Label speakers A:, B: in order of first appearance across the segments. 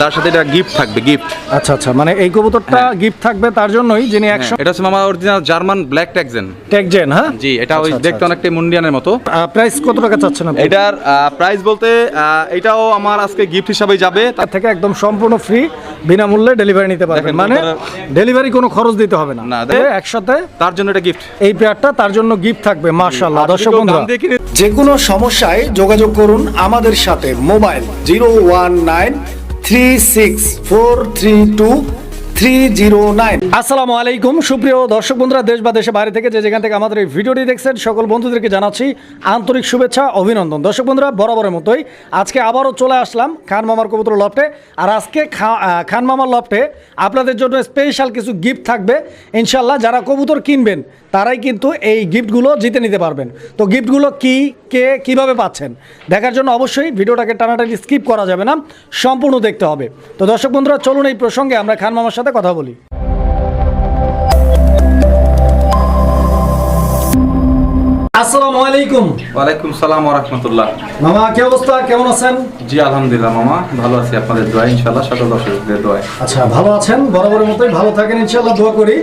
A: তার সাথে এটা গিফট থাকবে গিফট
B: আচ্ছা আচ্ছা মানে এই কবুতরটা
A: হ্যাঁ।
B: গিফট থাকবে তার জন্যই যিনি একশো
A: এটা হচ্ছে মামা অরিজিনাল জার্মান ব্ল্যাক
B: হ্যাঁ?
A: জি এটা ওই
B: আচ্ছা,
A: দেখতে
B: আচ্ছা।
A: অনেকটা মুন্ডিয়ানের মতো।
B: প্রাইস কত টাকা চাচ্ছেন আপনি?
A: এটার প্রাইস বলতে এটাও আমার আজকে গিফট যাবে।
B: তার থেকে একদম সম্পূর্ণ ফ্রি বিনামূল্যে ডেলিভারি নিতে পারবেন। মানে ডেলিভারি কোনো খরচ দিতে হবে না।
A: না,
B: একসাথে
A: তার জন্য এটা গিফট
B: এই পেয়ারটা তার জন্য গিফট থাকবে মাশাআল্লাহ দর্শক বন্ধুরা। যে কোনো সমস্যায় যোগাযোগ করুন আমাদের সাথে mobile zero one nine three six four three two three zero nine আসসালামু আলাইকুম। সুপ্রিয় দর্শক বন্ধুরা, দেশ বা দেশে বাইরে থেকে যে যেখান থেকে আমাদের এই ভিডিওটি দেখছেন, সকল বন্ধুদেরকে জানাচ্ছি আন্তরিক শুভেচ্ছা, অভিনন্দন। দর্শক বন্ধুরা, বরাবরের মতোই আজকে আবারও চলে আসলাম খান মামার কবুতর লফটে। আর আজকে খান মামার লফটে আপনাদের জন্য স্পেশাল কিছু গিফট থাকবে। ইনশাল্লাহ যারা কবুতর কিনবেন, তারাই কিন্তু এই গিফটগুলো জিতে নিতে পারবেন। তো গিফটগুলো কি, কে, কীভাবে পাচ্ছেন, দেখার জন্য অবশ্যই ভিডিওটাকে টানাটানি স্কিপ করা যাবে না, সম্পূর্ণ দেখতে হবে। তো দর্শক বন্ধুরা, চলুন এই প্রসঙ্গে আমরা খান মামার সাথে কথা বলি। আসসালামু আলাইকুম।
A: ওয়ালাইকুম সালাম রাহমাতুল্লাহ।
B: মামা কি অবস্থা? কেমন আছেন?
A: জি আলহামদুলিল্লাহ মামা ভালো আছি। আপনাদের দোয়া ইনশাআল্লাহ সকল দর্শকদের দোয়া
B: আচ্ছা ভালো আছেন? বরাবরের মতোই ভালো থাকেন ইনশাআল্লাহ দোয়া করি।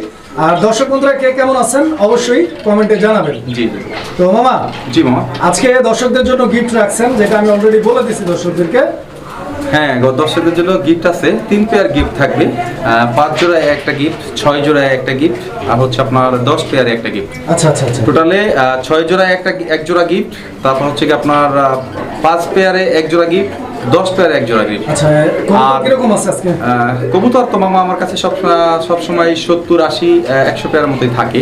B: আর দর্শক বন্ধুরা কে কেমন আছেন? অবশ্যই কমেন্টে জানাবেন।
A: জি
B: তো মামা
A: জি মামা।
B: আজকে দর্শকদের জন্য গিফট রাখছেন যেটা আমি অলরেডি বলে দিছি দর্শকদেরকে।
A: হ্যাঁ দর্শকদের জন্য গিফট আছে। তিন পেয়ার গিফট থাকবে। পাঁচ জোড়ায় একটা গিফট ছয় জোড়ায় একটা গিফট আর হচ্ছে আপনার দশ পেয়ারে একটা গিফট
B: আচ্ছা আচ্ছা আচ্ছা।
A: টোটালে ছয় জোড়ায় একটা এক জোড়া গিফট তারপর হচ্ছে কি আপনার পাঁচ পেয়ারে এক জোড়া গিফট দশ পেয়ারে এক জোড়া গিফট
B: আচ্ছা কবুতর
A: আর-
B: কীরকম আছে আজকে?
A: আহ, কবুতর তো মামা আমার কাছে সব সব সময় সত্তর আশি একশো পেয়ারের মতোই থাকে।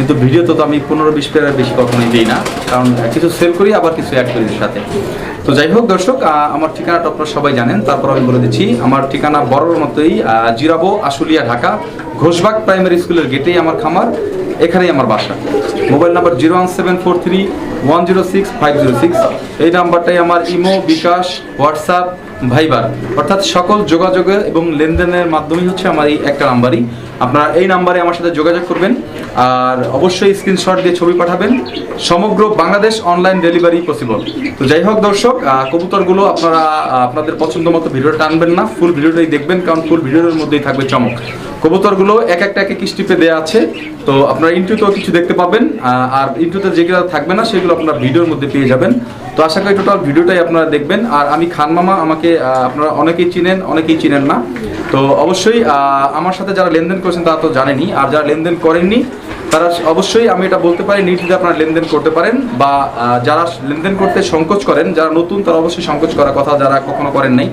A: কিন্তু ভিডিওতে তো আমি পনেরো বিশ পেয়ারের বেশি কখনোই দিই না। কারণ কিছু সেল করি, আবার কিছু অ্যাড করি সাথে। তো যাই হোক দর্শক আমার ঠিকানাটা আপনারা সবাই জানেন। তারপর আমি বলে দিচ্ছি, আমার ঠিকানা বড়র মতোই জিরাবো, আশুলিয়া, ঢাকা, ঘোষবাগ প্রাইমারি স্কুলের গেটেই আমার খামার, এখানেই আমার বাসা। Mobile number zero one seven four three one zero six five zero six. এই নাম্বারটাই আমার ইমো, বিকাশ, হোয়াটসঅ্যাপ, ভাইবার। অর্থাৎ সকল যোগাযোগের এবং লেনদেনের মাধ্যমেই হচ্ছে আমার এই একটা নাম্বারই। আপনারা এই নাম্বারে আমার সাথে যোগাযোগ করবেন। আর অবশ্যই স্ক্রিনশট দিয়ে ছবি পাঠাবেন। সমগ্র বাংলাদেশ অনলাইন ডেলিভারি পসিবল তো যাই হোক দর্শক কবুতরগুলো আপনারা আপনাদের পছন্দ মতো ভিডিও টানবেন না। ফুল ভিডিওটাই দেখবেন, কারণ ফুল ভিডিওর মধ্যেই থাকবে চমক। কবুতরগুলো এক একটা এক এক স্টিপে দেওয়া আছে। তো আপনারা ইন্টুতেও কিছু দেখতে পাবেন আর ইন্টুতে যেগুলো থাকবে না, সেগুলো আপনারা ভিডিওর মধ্যে পেয়ে যাবেন। তো আশা করি টোটাল ভিডিওটাই আপনারা দেখবেন। আর আমি খান মামা, আমাকে আপনারা অনেকেই চিনেন অনেকেই চিনেন না। তো অবশ্যই আমার সাথে যারা লেনদেন করেছেন তারা তো জানেনি আর যারা লেনদেন করেননি, তারা অবশ্যই আমি এটা বলতে পারি নির্দ্বিধে আপনারা লেনদেন করতে পারেন, বা যারা লেনদেন করতে সংকোচ করেন, যারা নতুন, তারা অবশ্যই সংকোচ করার কথা যারা কখনো করেন নাই।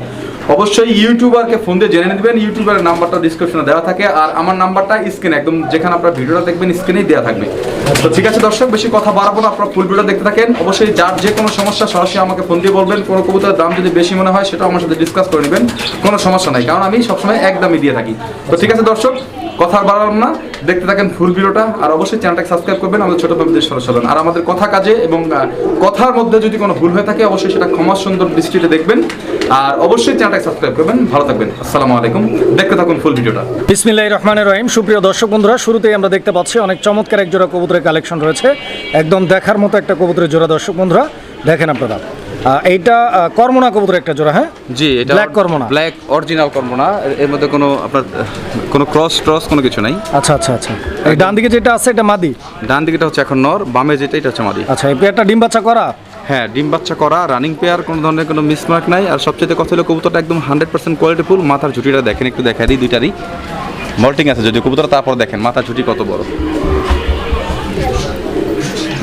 A: অবশ্যই ইউটিউবারকে ফোন দিয়ে জেনে নেবেন, ইউটিউবারের নাম্বারটা ডিসক্রিপশনে দেওয়া থাকে, আর আমার নাম্বারটা স্ক্রিনে একদম যেখানে আপনার ভিডিওটা দেখবেন স্ক্রিনেই দেওয়া থাকবে। তো ঠিক আছে দর্শক, বেশি কথা বাড়াবো না, আপনারা ফুল ভিডিও দেখতে থাকেন। অবশ্যই যার যে কোনো সমস্যা সরাসরি আমাকে ফোন দিয়ে বলবেন। কোনো কবুতরের দাম যদি বেশি মনে হয় সেটা আমার সাথে ডিসকাস করে নেবেন। কোনো সমস্যা নাই, কারণ আমি সবসময় একদমই দিয়ে থাকি। তো ঠিক আছে দর্শক কথা বাড়ালাম না। দেখতে থাকেন ফুল ভিডিওটা। আর অবশ্যই চ্যানেলটাকে সাবস্ক্রাইব করবেন, আমাদের ছোট বাবুদের সরস হবেন আর আমাদের কথা কাজে এবং কথার মধ্যে যদি কোনো ভুল হয়ে থাকে, অবশ্যই সেটা ক্ষমা সুন্দর দৃষ্টিতে দেখবেন। আর অবশ্যই চ্যানেলটাকে সাবস্ক্রাইব করবেন। ভালো থাকবেন। আসসালামু আলাইকুম। দেখতে থাকুন ফুল ভিডিওটা।
B: বিসমিল্লাহ রহমানের রহিম। সুপ্রিয় দর্শক বন্ধুরা, শুরুতেই আমরা দেখতে পাচ্ছি অনেক চমৎকার এক জোড়া কবুতরের কালেকশন রয়েছে। একদম দেখার মতো একটা কবুতরের জোড়া দর্শক বন্ধুরা। দেখেন আপনারা। এইটা কর্মনা কবুতর একটা জোড়া হ্যাঁ?
A: জি এটা
B: ব্ল্যাক কর্মনা।
A: ব্ল্যাক অরিজিনাল কর্মনা। এর- মধ্যে কোনো আপনার কোনো ক্রস ট্রস কোনো কিছু নাই।
B: আচ্ছা আচ্ছা আচ্ছা। এই ডান দিকে যেটা আছে এটা মাদি?
A: ডান দিকেটা হচ্ছে এখন নর বামে যেটা এটা হচ্ছে মাদি।
B: আচ্ছা এই পেয়ারটা ডিম বাচ্চা করা?
A: হ্যাঁ ডিম বাচ্চা করা রানিং পেয়ার কোনো ধরনের কোনো মিসমার্ক নাই। আর সবচেয়ে কথা হলো কবুতরটা একদম হান্ড্রেড পার্সেন্ট কোয়ালিটিফুল মাথার ঝুটিটা দেখেন একটু দেখা দিই দুইটারই। মল্টিং আছে যদি কবুতর তারপর দেখেন মাথার ঝুটি কত বড়।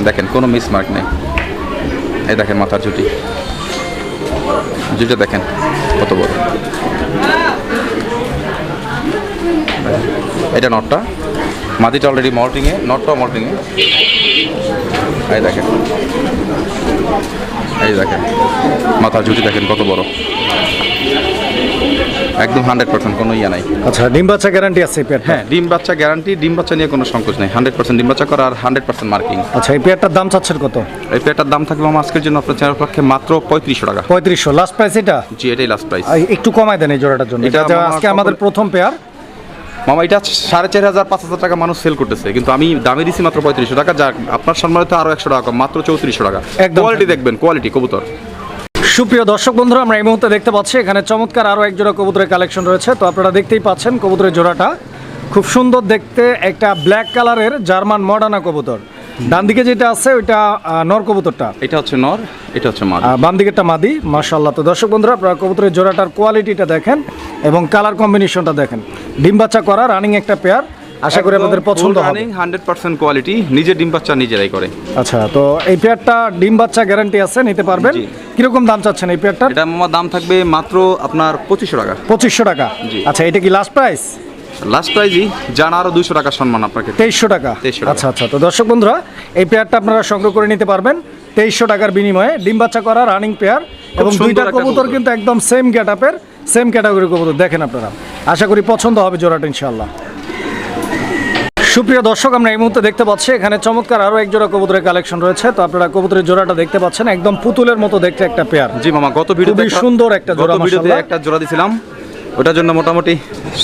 A: দেখেন কোনো মিসমার্ক নেই। এই দেখেন মাথার জুটি জুটিটা দেখেন কত বড়। এটা নটটা। মাটিটা অলরেডি মল্টিংয়ে নটটা মল্টিংয়ে এই দেখেন। এই দেখেন। মাথার জুটি দেখেন কত বড়। একদম হান্ড্রেড পার্সেন্ট কোনো ইয়া নাই।
B: আচ্ছা ডিম বাচ্চা গ্যারান্টি আছে এই পেয়ারটা
A: হ্যাঁ ডিম বাচ্চা গ্যারান্টি ডিম বাচ্চা নিয়ে কোনো সংকোচ নেই। হান্ড্রেড পার্সেন্ট ডিম বাচ্চা করা আর হান্ড্রেড পার্সেন্ট মার্কিং
B: আচ্ছা এই পেয়ারটার দাম চাচ্ছেন কত?
A: এই পেয়ারটার দাম থাকবে আমার আজকের জন্য আপনার চ্যানেল পক্ষে মাত্র পঁয়ত্রিশশো টাকা।
B: পঁয়ত্রিশশো লাস্ট প্রাইস এটা?
A: জি এটাই লাস্ট প্রাইস
B: একটু কমায় দেন এই জোড়াটার জন্য।
A: এটা
B: আজকে আমাদের প্রথম পেয়ার।
A: মামা এটা সাড়ে চার হাজার পাঁচ হাজার টাকা মানুষ সেল করতেছে কিন্তু আমি দামে দিছি মাত্র পঁয়ত্রিশশো টাকা যা আপনার সম্মানিত আরও একশো টাকা মাত্র চৌত্রিশশো টাকা। কোয়ালিটি দেখবেন কোয়ালিটি কবুতর।
B: সুপ্রিয় দর্শক বন্ধুরা আমরা এই মুহূর্তে দেখতে পাচ্ছি এখানে চমৎকার আরও এক জোড়া কবুতরের কালেকশন রয়েছে। তো আপনারা দেখতেই পাচ্ছেন কবুতরের জোড়াটা। খুব সুন্দর দেখতে একটা ব্ল্যাক কালারের জার্মান মডার্না কবুতর। ডান দিকে যেটা আছে ওইটা নর কবুতরটা।
A: এটা হচ্ছে নর এটা হচ্ছে মাদ।
B: বাম দিকেরটা মাদি মার্শাল্লাহ তো দর্শক বন্ধুরা আপনারা কবুতরের জোড়াটার কোয়ালিটিটা দেখেন এবং কালার কম্বিনেশনটা দেখেন। ডিম বাচ্চা করা রানিং একটা পেয়ার আশা করি আপনাদের পছন্দ হবে।
A: হান্ড্রেড পার্সেন্ট কোয়ালিটি নিজে ডিম বাচ্চা নিজেরাই করে।
B: আচ্ছা তো এই পেয়ারটা ডিম বাচ্চা গ্যারান্টি আছে নিতে পারবেন। কীরকম দাম চাচ্ছেন এই পেয়ারটার?
A: এটা আমার দাম থাকবে মাত্র আপনার পঁচিশশো টাকা।
B: পঁচিশশো টাকা।
A: জি।
B: আচ্ছা এটা কি লাস্ট প্রাইস
A: লাস্ট প্রাইজই জান আরও দুশো টাকা সম্মান আপনাকে।
B: তেইশশো টাকা।
A: 2300
B: আচ্ছা আচ্ছা তো দর্শক বন্ধুরা এই পেয়ারটা আপনারা সংগ্রহ করে নিতে পারবেন। তেইশশো টাকার বিনিময়ে ডিম বাচ্চা করা রানিং পেয়ার এবং দুইটা কবুতর
A: কবুতর।
B: কিন্তু একদম সেম গেট আপের সেম ক্যাটাগরি কবুতর। দেখেন আপনারা আশা করি পছন্দ হবে জোড়াটা ইনশাল্লাহ সুপ্রিয় দর্শক আমরা এই মুহূর্তে দেখতে পাচ্ছি এখানে চমৎকার আরও এক জোড়া কবুতরের কালেকশন রয়েছে। তো আপনারা কবুতরের জোড়াটা দেখতে পাচ্ছেন একদম পুতুলের মতো দেখতে একটা পেয়ার
A: জি মামা গত ভিডিও
B: সুন্দর একটা জোড়া,
A: ভিডিওতে একটা জোড়া দিছিলাম। ওটার জন্য মোটামুটি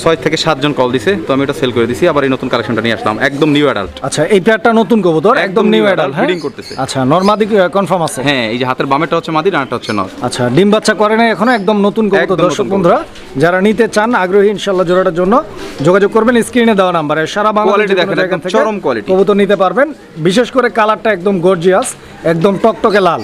A: ছয় থেকে সাতজন কল দিছে তো আমি ওটা সেল করে দিছি আবার এই নতুন কালেকশনটা নিয়ে আসলাম একদম নিউ অ্যাডাল্ট
B: আচ্ছা এই পেয়ারটা নতুন কবুতর একদম
A: একদম
B: নিউ অ্যাডাল্ট হ্যাঁ?
A: breeding করতেছে।
B: আচ্ছা নর্মাদি কনফার্ম আছে?
A: হ্যাঁ এই যে হাতের বামেটা হচ্ছে মাদি ডানটা হচ্ছে নর।
B: আচ্ছা ডিম বাচ্চা করে না এখনও একদম নতুন কবুতর। দর্শক বন্ধুরা যারা নিতে চান আগ্রহী ইনশাল্লাহ জোড়াটার জন্য যোগাযোগ করবেন স্ক্রিনে দেওয়া নাম্বারে। সারা বাংলাদেশ
A: একদম চরম quality।
B: কবুতর নিতে পারবেন। বিশেষ করে কালারটা একদম গর্জিয়াস একদম টকটকে লাল।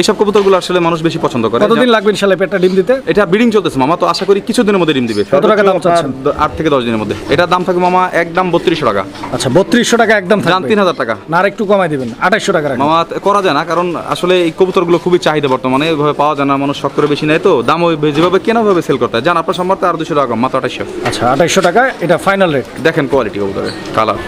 A: এইসব কবুতরগুলো আসলে মানুষ বেশি পছন্দ করে।
B: কতদিন লাগবে ইনশাল্লাহ পেটটা ডিম দিতে?
A: এটা ব্রিডিং চলতেছে মামা তো আশা করি কিছুদিনের মধ্যে ডিম দিবে।
B: কত টাকা দাম চাচ্ছেন?
A: আপনার আট থেকে দশ দিনের মধ্যে। এটার দাম থাকবে মামা একদম বত্রিশশো টাকা।
B: আচ্ছা বত্রিশশো টাকা একদম থাকবে।
A: তিন হাজার টাকা।
B: না আর একটু কমাই দিবেন আঠাইশশো টাকা রাখবেন।
A: মামা করা যায় না কারণ আসলে এই কবুতরগুলো খুবই চাহিদা বর্তমানে এভাবে পাওয়া যায় না মানুষ শখ করে বেশি নেয় তো। দাম ওই যেভাবে কেনা ভাবে সেল করতে হয়। জান আপনার সম্পর্কে আর দুশো টাকা মাত্র আঠাশশো
B: আচ্ছা আঠাইশশো টাকা এটা ফাইনাল রেট
A: দেখেন কোয়ালিটি কবুতরের কালার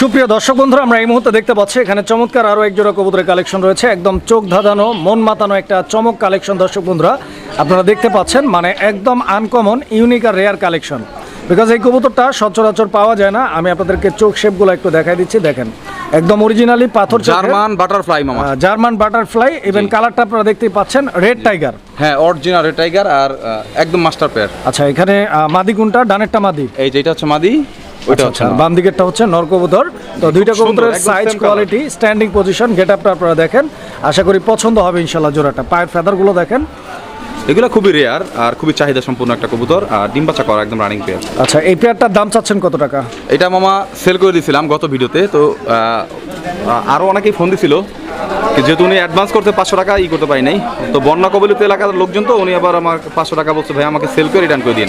B: সুপ্রিয় দর্শক বন্ধুরা আমরা এই মুহূর্তে দেখতে পাচ্ছি এখানে চমৎকার আরও এক জোড়া কবুতরের কালেকশন রয়েছে একদম চোখ ধাঁধানো মন মাতানো একটা চমক কালেকশন দর্শক বন্ধুরা। আপনারা দেখতে পাচ্ছেন মানে একদম আনকমন ইউনিক আর রেয়ার কালেকশন। বিকজ এই কবুতরটা সচরাচর পাওয়া যায় না আমি আপনাদেরকে চোখ শেপগুলো একটু দেখাই দিচ্ছি দেখেন। একদম অরিজিনালি পাথর
A: জার্মান বাটারফ্লাই মামা।
B: জার্মান বাটারফ্লাই ইভেন কালারটা আপনারা দেখতেই পাচ্ছেন রেড টাইগার
A: হ্যাঁ অরিজিনাল রেড টাইগার আর একদম মাস্টার পেয়ার
B: আচ্ছা এখানে মাদি কোনটা? ডানেরটা মাদি।
A: এই যেটা হচ্ছে মাদি। ওইটা
B: আচ্ছা
A: হচ্ছে
B: বাম দিকেরটা হচ্ছে নরকবুতর তো দুইটা কবুতরের size quality standing position get আপটা আপনারা দেখেন। আশা করি পছন্দ হবে ইনশাল্লাহ জোড়াটা। পায়ের ফেদারগুলো দেখেন।
A: এগুলো খুবই রেয়ার আর খুবই চাহিদা সম্পূর্ণ একটা কবুতর আর ডিম বাচ্চা করা একদম রানিং পেয়ার
B: আচ্ছা এই পেয়ারটার দাম চাচ্ছেন কত টাকা?
A: এটা মামা সেল করে দিয়েছিলাম গত ভিডিওতে তো আরও অনেকেই ফোন দিছিল যেহেতু উনি অ্যাডভান্স করতে পাঁচশো টাকা ই করতে পারি নাই তো বন্যা কবলিত এলাকার লোকজন তো উনি আবার আমার পাঁচশো টাকা বলছে ভাই আমাকে সেল করে রিটার্ন করে দিন।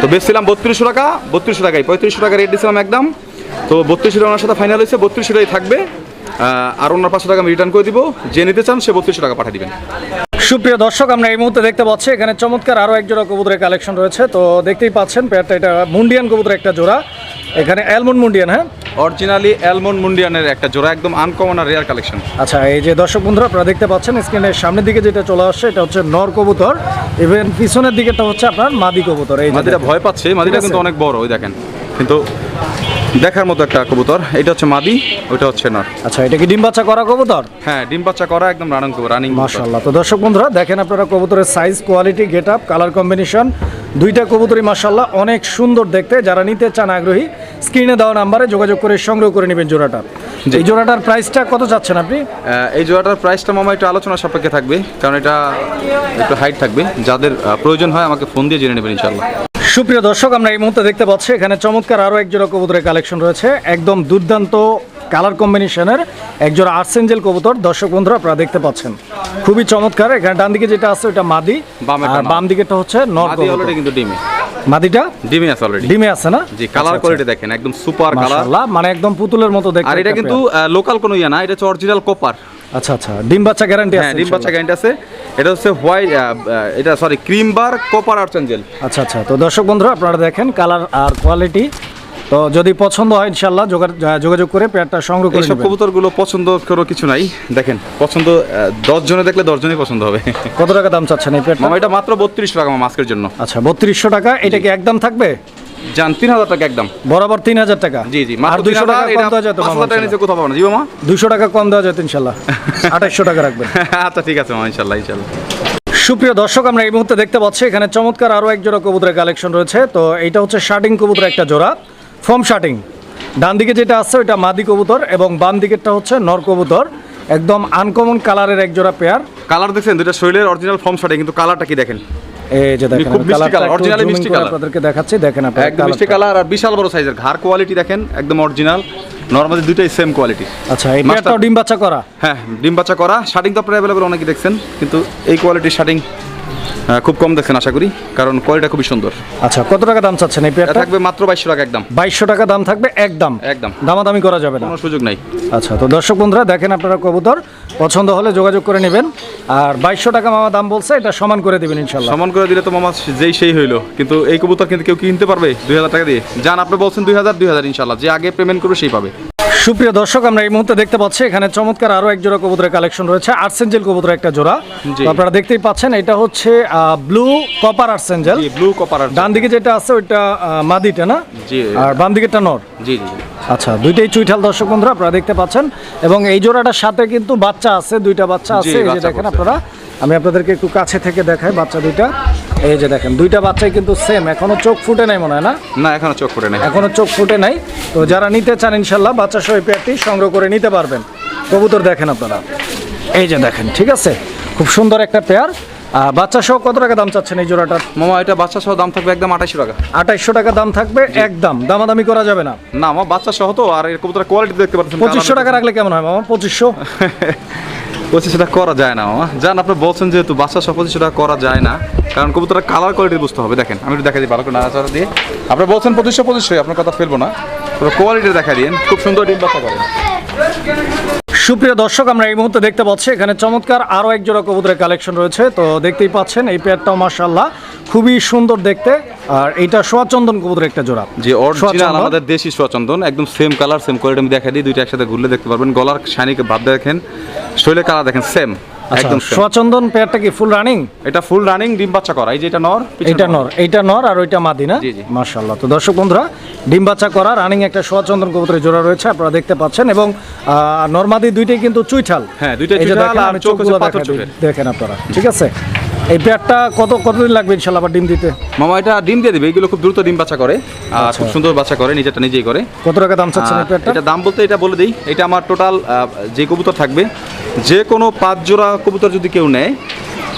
A: তো বেচছিলাম বত্রিশশো টাকা বত্রিশশো টাকায় পঁয়ত্রিশশো টাকা রেট দিয়েছিলাম একদম। তো বত্রিশশো টাকা ওনার সাথে ফাইনাল হয়েছে বত্রিশশো টাকাই থাকবে আর ওনার পাঁচশো টাকা আমি রিটার্ন করে দিব। যে নিতে চান সে বত্রিশশো টাকা পাঠিয়ে দিবেন।
B: সুপ্রিয় দর্শক আমরা এই মুহূর্তে দেখতে পাচ্ছি এখানে চমৎকার আরও এক জোড়া কবুতরের কালেকশন রয়েছে। তো দেখতেই পাচ্ছেন পেয়ারটা এটা মুন্ডিয়ান কবুতর একটা জোড়া। এখানে অ্যালমন্ড মুন্ডিয়ান হ্যাঁ?
A: অরিজিনালি অ্যালমন্ড মুন্ডিয়ানের একটা জোড়া একদম আনকমন আর রেয়ার কালেকশন
B: আচ্ছা এই যে দর্শক বন্ধুরা আপনারা দেখতে পাচ্ছেন স্ক্রিনের সামনের দিকে যেটা চলে আসছে এটা হচ্ছে নর কবুতর। ইভেন পিছনের দিকেটা হচ্ছে আপনার মাদি কবুতর এই দেখেন।
A: ভয় পাচ্ছে
B: আছে?
A: কিন্তু অনেক বড় ওই দেখেন। কিন্তু দেখার মতো একটা কবুতর। এটা হচ্ছে মাদি ওইটা হচ্ছে নর।
B: আচ্ছা এটা কি ডিম বাচ্চা করা কবুতর?
A: হ্যাঁ ডিম বাচ্চা করা একদম রানিং রানিং
B: মাশাল্লাহ তো দর্শক বন্ধুরা দেখেন আপনারা কবুতরের size quality get up colour combination দুইটা কবুতরই মাশাল্লাহ অনেক সুন্দর দেখতে। যারা নিতে চান আগ্রহী স্ক্রিনে দেওয়া নাম্বারে যোগাযোগ করে সংগ্রহ করে নেবেন জোড়াটা। এই জোড়াটার প্রাইসটা কত চাচ্ছেন আপনি?
A: এই জোড়াটার প্রাইসটা মামা একটু আলোচনা সাপেক্ষে থাকবে কারণ এটা একটু হাইট থাকবে। যাদের প্রয়োজন হয় আমাকে ফোন দিয়ে জেনে নেবেন ইনশাল্লাহ
B: সুপ্রিয় দর্শক আমরা এই মুহূর্তে দেখতে পাচ্ছি এখানে চমৎকার আরও একজোড়া কবুতরের কালেকশন রয়েছে। একদম দুর্দান্ত কালার কম্বিনেশনের একজোড়া আর্সেঞ্জেল কবুতর। দর্শক বন্ধুরা আপনারা দেখতে পাচ্ছেন। খুবই চমৎকার। এখানে ডান দিকে যেটা আছে ওটা মাদি। আর। বাম দিকেটা হচ্ছে নর
A: মাদি
B: কবুতর।
A: অলরেডি কিন্তু ডিমে।
B: মাদিটা
A: ডিমে আছে অলরেডি
B: ডিমে আছে না?
A: জি কালার কোয়ালিটি দেখেন একদম সুপার কালার
B: মানে একদম পুতুলের মতো দেখতে
A: আর এটা কিন্তু লোকাল কোনো ইয়া না এটা হচ্ছে অরিজিনাল কপার
B: আচ্ছা আচ্ছা ডিম বাচ্চা গ্যারান্টি আছে
A: ডিম বাচ্চা গ্যারান্টি আছে। এটা হচ্ছে হোয়াইট এটা sorry cream bar copper archangel
B: আচ্ছা আচ্ছা তো দর্শক বন্ধুরা আপনারা দেখেন কালার আর কোয়ালিটি তো যদি পছন্দ হয় ইনশাল্লাহ যোগাযোগ করে পেয়ারটা সংগ্রহ করে নেবেন।
A: কবুতরগুলো পছন্দ করো কিছু নাই। দেখেন পছন্দ দশ জনে দেখলে দশ জনই পছন্দ হবে।
B: কত টাকা দাম চাচ্ছেন এই পেয়ারটা?
A: এটা মাত্র বত্রিশ টাকা মামা আজকের জন্য।
B: আচ্ছা বত্রিশশো টাকা এটা কি একদম থাকবে?
A: যান তিন হাজার টাকা একদম।
B: বরাবর তিন হাজার টাকা?
A: জি জি
B: আর
A: মাত্র
B: দুইশো টাকা কম দেওয়া যেত
A: টাকা নিচে কোথাও পাবো না। জি মামা?
B: দুইশো টাকা কম দেওয়া যেত ইনশাল্লাহ আঠাশশো টাকা রাখবেন।
A: আচ্ছা ঠিক আছে মামা ইনশাল্লাহ ইনশাল্লাহ
B: সুপ্রিয় দর্শক আমরা এই মুহূর্তে দেখতে পাচ্ছি এখানে চমৎকার আরও এক জোড়া কবুতরের কালেকশন রয়েছে। তো এইটা হচ্ছে শার্টিং কবুতর একটা জোড়া। ফর্ম শার্টিং। ডান দিকে যেটা আছে ওইটা মাদি কবুতর এবং বাম দিকেরটা হচ্ছে নর কবুতর। একদম আনকমন কালারের এক জোড়া পেয়ার
A: কালার দেখছেন দুইটা শরীরের অরিজিনাল ফর্ম শার্টে কিন্তু কালারটা কি দেখেন?
B: এই যে দেখেন
A: খুব মিষ্টি
B: আপনাদেরকে দেখাচ্ছি দেখেন আপনারা
A: একদম মিষ্টি কালার আর বিশাল বড় সাইজের ঘাড় কোয়ালিটি দেখেন একদম অরিজিনাল নর্মালি দুইটাই সেম কোয়ালিটি
B: আচ্ছা এই
A: Master-
B: পেয়ারটাও ডিম বাচ্চা করা?
A: হ্যাঁ ডিম বাচ্চা করা শার্টিং তো আপনারা অনেকে দেখছেন কিন্তু এই কোয়ালিটির শার্টিং খুব কম দেখছেন আশা করি কারণ কোয়ালিটি খুবই সুন্দর।
B: আচ্ছা কত টাকা দাম চাচ্ছেন এই পেয়ারটা
A: থাকবে মাত্র বাইশশো টাকা একদম।
B: বাইশশো টাকা দাম থাকবে একদম।
A: একদম।
B: দামাদামি করা যাবে না।
A: কোনো সুযোগ নাই।
B: আচ্ছা তো দর্শক বন্ধুরা দেখেন আপনারা কবুতর পছন্দ হলে যোগাযোগ করে নেবেন। আর বাইশশো টাকা মামা দাম বলছে এটা সমান করে দিবেন ইনশাল্লাহ
A: সমান করে দিলে তো মামা যেই সেই হইল। কিন্তু এই কবুতর কিন্তু কেউ কিনতে পারবে দুই হাজার টাকা দিয়ে। যান আপনি বলছেন দুই হাজার দুই হাজার ইনশাল্লাহ যে আগে পেমেন্ট করবে সেই পাবে।
B: সুপ্রিয় দর্শক আমরা এই মুহূর্তে দেখতে পাচ্ছি এখানে চমৎকার আরও এক জোড়া কবুতরের কালেকশন রয়েছে আর্সেঞ্জেল কবুতরের একটা জোড়া। আপনারা দেখতেই পাচ্ছেন এটা হচ্ছে blue copper archangel
A: blue copper
B: ডান দিকে যেটা আছে ওইটা মাদিটা না?
A: জি।
B: আর বাম দিকেরটা নর।
A: জি জি জি।
B: আচ্ছা দুইটাই চুইঠাল দর্শক বন্ধুরা আপনারা দেখতে পাচ্ছেন। এবং এই জোড়াটার সাথে কিন্তু বাচ্চা আছে দুইটা বাচ্চা আছে এই যে দেখেন আপনারা। আমি আপনাদেরকে একটু কাছে থেকে দেখাই বাচ্চা দুইটা। এই যে দেখেন দুইটা বাচ্চাই কিন্তু সেম এখনও চোখ ফুটে নাই মনে হয় না?
A: না এখনও চোখ ফুটে নাই।
B: এখনও চোখ ফুটে নাই। তো যারা নিতে চান ইনশাল্লাহ বাচ্চা সহ পেয়ারটি সংগ্রহ করে নিতে পারবেন। কবুতর দেখেন আপনারা। এই যে দেখেন ঠিক আছে? খুব সুন্দর একটা পেয়ার বাচ্চা সহ কত টাকা দাম চাচ্ছেন এই জোড়াটার?
A: মামা এটা বাচ্চা সহ দাম থাকবে একদম আঠাইশো টাকা।
B: আঠাইশশো টাকা দাম থাকবে একদম। দামাদামি করা যাবে না।
A: না আমার বাচ্চা সহ তো আর এর কবুতরের কোয়ালিটি দেখতে পাচ্ছেন
B: পঁচিশশো টাকা রাখলে কেমন হয় মামা? পঁচিশশো?
A: পঁচিশশো সেটা করা যায় না, মামা। যান আপনি বলছেন যেহেতু বাচ্চা পঁচিশশো টাকা করা যায় না, কারণ কবুতরের কালার কোয়ালিটি বুঝতে হবে। দেখেন, আমি একটু দেখা দিই, ভালো করে নাড়াচাড়া দিয়ে। আপনি বলছেন পঁচিশশো পঁচিশশো আপনার কথা ফেলব না। কোয়ালিটি দেখা দিন খুব সুন্দর ডিম বাচ্চা করে।
B: সুপ্রিয় দর্শক, আমরা এই মুহূর্তে দেখতে পাচ্ছি, এখানে চমৎকার আরও এক জোড়া কবুতরের কালেকশন রয়েছে। তো দেখতেই পাচ্ছেন, এই পেয়ারটাও মার্শাল্লাহ খুবই সুন্দর দেখতে। আর এইটা সোয়াচন্দন কবুতরের একটা জোড়া।
A: যে অরিজিনাল আমাদের দেশি সোয়াচন্দন একদম সেম কালার সেম কোয়ালিটি আমি দেখা দিই দুইটা একসাথে ঘুরলে দেখতে পারবেন। গলার শাইনিকে ভাব দেখেন শরীরের কালার দেখেন সেম
B: আচ্ছা
A: একদম।
B: সোয়াচন্দন পেয়ারটা কি ফুল রানিং
A: এটা ফুল রানিং ডিম বাচ্চা করা এই যে এটা নর
B: এইটা নর। এইটা নর আর ওইটা মাদি না। মার্শাল্লাহ তো দর্শক বন্ধুরা ডিম বাচ্চা করা রানিং একটা সোয়াচন্দন কবুতরের জোড়া রয়েছে আপনারা দেখতে পাচ্ছেন। এবং আহ, নরমাদি দুইটাই কিন্তু চুইঠাল।
A: হ্যাঁ, দুইটাই চুইঠাল আর চোখ
B: দেখাই। দেখেন আপনারা ঠিক আছে? এই ব্যাটটা কত কতদিন লাগবে ইনশাল্লাহ আবার ডিম দিতে?
A: মামা এটা ডিম দিয়ে দিবে। এগুলো খুব দ্রুত ডিম বাচ্চা করে আর খুব সুন্দর বাচ্চা করে নিজেরটা নিজেই করে।
B: কত টাকা দাম চাচ্ছেন
A: এটা দাম বলতে এটা বলে দিই এটা আমার টোটাল যে কবুতর থাকবে যে কোনো পাঁচ জোড়া কবুতর যদি কেউ নেয়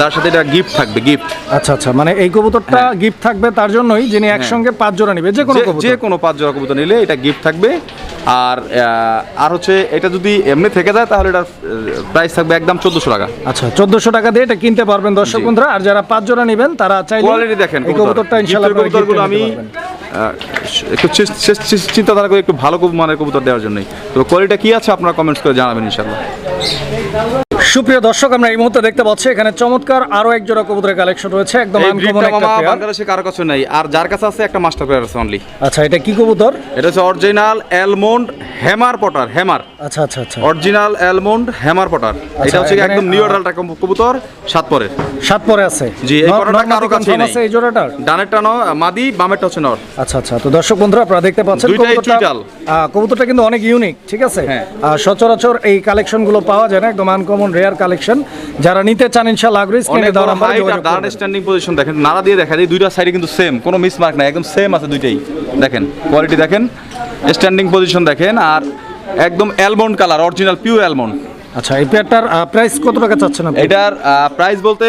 A: তার সাথে এটা গিফট থাকবে গিফট
B: আচ্ছা আচ্ছা মানে এই কবুতরটা গিফট থাকবে তার জন্যই যিনি একসঙ্গে পাঁচ জোড়া নিবে যে কোনো
A: যে কোনো পাঁচ জোড়া কবুতর নিলে এটা গিফট থাকবে। আর আর হচ্ছে এটা যদি এমনি থেকে যায় তাহলে এটার প্রাইস থাকবে একদম চোদ্দোশো টাকা।
B: আচ্ছা চোদ্দশো টাকা দিয়ে এটা কিনতে পারবেন দর্শক। বন্ধুরা। আর যারা পাঁচ জোড়া নেবেন তারা চাইলে
A: কোয়ালিটি দেখেন
B: এই কবুতরটা ইনশাআল্লাহ
A: কবুতরগুলো আমি একটু চিন্তাধারা করে একটু ভালো মানের কবুতর দেওয়ার জন্যই। তো কোয়ালিটি কি আছে আপনারা কমেন্টস করে জানাবেন ইনশাল্লাহ
B: সুপ্রিয় দর্শক আমরা এই মুহূর্তে দেখতে পাচ্ছি এখানে চমৎকার আরও এক জোড়া কবুতরের কালেকশন রয়েছে। একদম আনকমন একটা পেয়ার
A: বাংলাদেশে কারও কাছে নাই। আর যার কাছে আছে একটা মাস্টার প্লেয়ার আছে অনলি
B: আচ্ছা এটা কি কবুতর?
A: এটা হচ্ছে original almond hammer pouter hammer
B: আচ্ছা আচ্ছা আচ্ছা।
A: অরিজিনাল অ্যালমন্ড হ্যামার পটার এটা হচ্ছে একদম নিউ অর্ডারটা কবুতর সাত পরের।
B: সাত পরে আছে।
A: জি, এই
B: মাদি
A: কারও
B: confirm
A: নেই।
B: আছে এই জোড়াটার
A: ডানেরটা ন মাদি বামেরটা হচ্ছে নর
B: আচ্ছা আচ্ছা তো দর্শক বন্ধুরা আপনারা দেখতে পাচ্ছেন কবুতরটা। কবুতরটা কিন্তু অনেক ইউনিক ঠিক আছে?
A: হ্যাঁ।
B: সচরাচর এই কালেকশনগুলো পাওয়া যায় না একদম আনকমন রেয়ার কালেকশন যারা নিতে চান ইনশাআল্লাহ আগ্রহী স্ক্রিনে দেওয়া নাম্বারে।
A: স্ট্যান্ডিং পজিশন দেখেন নাড়া দিয়ে দেখা যায় দুইটা সাইডে কিন্তু সেম কোনো মিসমার্ক নাই একদম সেম আছে দুইটাই দেখেন কোয়ালিটি দেখেন স্ট্যান্ডিং পজিশন দেখেন আর একদম almond colour original pure almond
B: আচ্ছা এই পেয়ারটার প্রাইস কত টাকা চাচ্ছেন আপনি?
A: এটার প্রাইস বলতে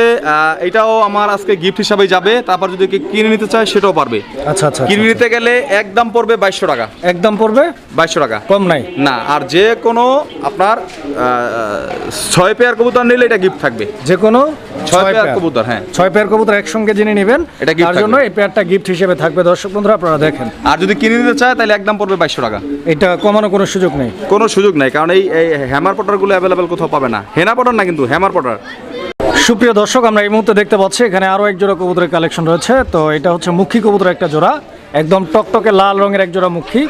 A: এটাও আমার আজকে গিফট হিসাবে যাবে। তারপর যদি কেউ কিনে নিতে চায় সেটাও পারবে।
B: আচ্ছা আচ্ছা
A: কিনে নিতে গেলে একদম পড়বে বাইশশো টাকা।
B: একদম পড়বে?
A: বাইশশো টাকা।
B: কম নাই?
A: না আর যে কোনো আপনার ছয় পেয়ার কবুতর নিলে এটা গিফট থাকবে।
B: যে কোনো
A: ছয় পেয়ার কবুতর হ্যাঁ।
B: ছয় পেয়ার কবুতর একসঙ্গে যিনি নেবেন
A: এটা
B: তার জন্য এই পেয়ারটা গিফট হিসেবে থাকবে। দর্শক বন্ধুরা আপনারা দেখেন।
A: আর যদি কিনে নিতে চায় তাহলে একদম পড়বে বাইশশো টাকা।
B: এটা কমানো কোনো সুযোগ নেই।
A: কোনো সুযোগ নাই কারণ এই হ্যামার পটারগুলো অ্যাভেলেবেল কোথাও পাবে না। হেনা পটার না কিন্তু হ্যামার পটার
B: সুপ্রিয় দর্শক, আমরা এই মুহূর্তে দেখতে পাচ্ছি, এখানে আরও এক জোড়া কবুতরের কালেকশন রয়েছে। তো এটা হচ্ছে মুখী কবুতর একটা জোড়া, একদম টকটকে লাল রঙের এক জোড়া মুখী।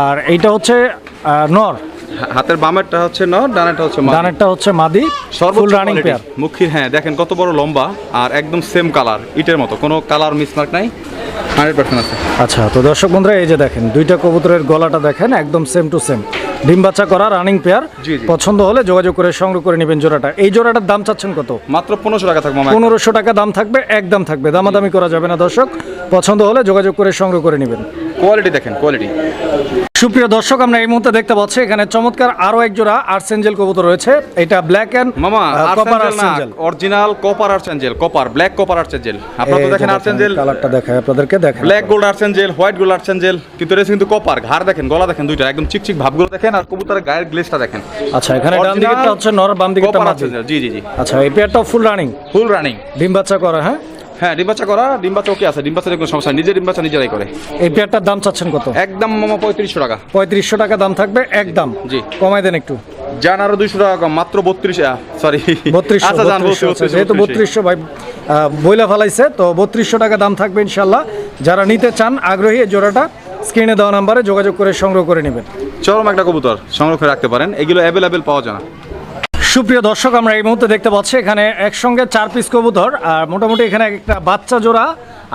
B: আর এইটা হচ্ছে নর।
A: হাতের বামেরটা হচ্ছে নর ডানেরটা হচ্ছে মাদি।
B: ডানেরটা হচ্ছে মাদি ফুল
A: সর্বোচ্চ
B: রানিং পেয়ার
A: মুখির হ্যাঁ দেখেন কত বড় লম্বা আর একদম সেম কালার ইটের মতো। কোনো কালার মিসমার্ক নাই। হান্ড্রেড পার্সেন্ট আছে।
B: আচ্ছা তো দর্শক বন্ধুরা এই যে দেখেন দুইটা কবুতরের গলাটা দেখেন একদম সেম টু সেম ডিম বাচ্চা করা রানিং পেয়ার। পছন্দ হলে যোগাযোগ করে সংগ্রহ করে নেবেন জোড়াটা। এই জোড়াটার দাম চাচ্ছেন কত?
A: মাত্র পনেরোশো টাকা থাকবে
B: পনেরোশো টাকা দাম থাকবে একদম থাকবে। দামাদামি করা যাবে না দর্শক। পছন্দ হলে যোগাযোগ করে সংগ্রহ করে নেবেন।
A: কোয়ালিটি দেখেন কোয়ালিটি
B: সুপ্রিয় দর্শক আমরা এই মুহূর্তে দেখতে পাচ্ছি এখানে চমৎকার আরও এক জোড়া আর্সেঞ্জেল কবুতর রয়েছে। এটা ব্ল্যাক এন্ড
A: মামা
B: copper
A: archangel original copper archangel copper black copper archangel আপনারা তো দেখেন আর্সেঞ্জেল
B: কালারটা দেখায় আপনাদেরকে দেখেন
A: black gold archangel white gold archangel কিন্তু এটা কিন্তু কপার ঘাড় দেখেন গলা দেখেন দুইটা একদম চিকচিক ভাবগুলো দেখেন আর কবুতরের গায়ের গ্লেসটা দেখেন।
B: আচ্ছা এখানে ডান দিকেরটা হচ্ছে নর বাম দিকেরটা
A: কপার
B: মাঝি
A: জি জি জি।
B: আচ্ছা এই পেয়ারটাও ফুল রানিং
A: ফুল রানিং
B: ডিম বাচ্চা করা হ্যাঁ?
A: হ্যাঁ ডিম্বাচা করা ডিম্বাচা ওকে আছে ডিম্বাচার কোনো সমস্যা নিজে ডিম্বাচা নিজেরাই করে।
B: এই পেয়ারটার দাম চাচ্ছেন কত?
A: একদম মামা পঁয়ত্রিশশো টাকা।
B: পঁয়ত্রিশশো টাকা দাম থাকবে একদম
A: জি।
B: কমাই দেন একটু।
A: যান আরও দুইশো টাকা কম মাত্র বত্রিশ সরি
B: বত্রিশ
A: আচ্ছা
B: আচ্ছা, যেহেতু বত্রিশশো। ভাই বইলা ফেলাইছে তো বত্রিশশো টাকা দাম থাকবে ইনশাল্লাহ যারা নিতে চান আগ্রহী এই জোড়াটা স্ক্রিনে দেওয়া নাম্বারে যোগাযোগ করে সংগ্রহ করে নেবেন।
A: চরম একটা কবুতর সংগ্রহ করে রাখতে পারেন। এগুলো অ্যাভেলেবেল পাওয়া যায় না।
B: সুপ্রিয় দর্শক আমরা এই মুহূর্তে দেখতে পাচ্ছি এখানে একসঙ্গে চার পিস কবুতর আর মোটামুটি এখানে একটা বাচ্চা জোড়া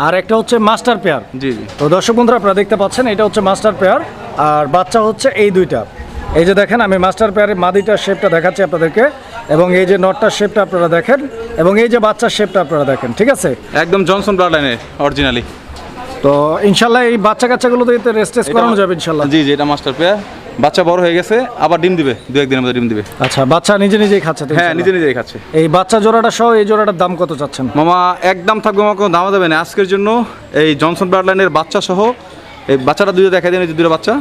B: আর একটা হচ্ছে মাস্টার পেয়ার
A: জি জি।
B: তো দর্শক বন্ধুরা আপনারা দেখতে পাচ্ছেন এটা হচ্ছে মাস্টার পেয়ার আর বাচ্চা হচ্ছে এই দুইটা। এই যে দেখেন আমি মাস্টার পেয়ারের মাদিটার শেপটা দেখাচ্ছি আপনাদেরকে এবং এই যে নটটার শেপটা আপনারা দেখেন এবং এই যে বাচ্চার শেপটা আপনারা দেখেন ঠিক আছে?
A: একদম জনসন ব্রাডলাইনের অরিজিনালি
B: তো ইনশাল্লাহ এই বাচ্চা কাচ্চাগুলো তো এতে রেস্ট করানো যাবে ইনশাল্লাহ।
A: জি জি এটা মাস্টার পেয়ার বাচ্চা বড় হয়ে গেছে আবার ডিম দিবে দু একদিনের মধ্যে ডিম দিবে।
B: আচ্ছা বাচ্চা নিজে নিজেই খাচ্ছে তো?
A: হ্যাঁ নিজে নিজেই খাচ্ছে।
B: এই বাচ্চা জোড়াটা সহ এই জোড়াটার দাম কত চাচ্ছেন?
A: মামা একদম থাকবে আমার কোনো দামা দেবে না। আজকের জন্য এই জনসন ব্লাড লাইনের বাচ্চা সহ এই বাচ্চাটা দুটো দেখা দিন এই দুটো বাচ্চা।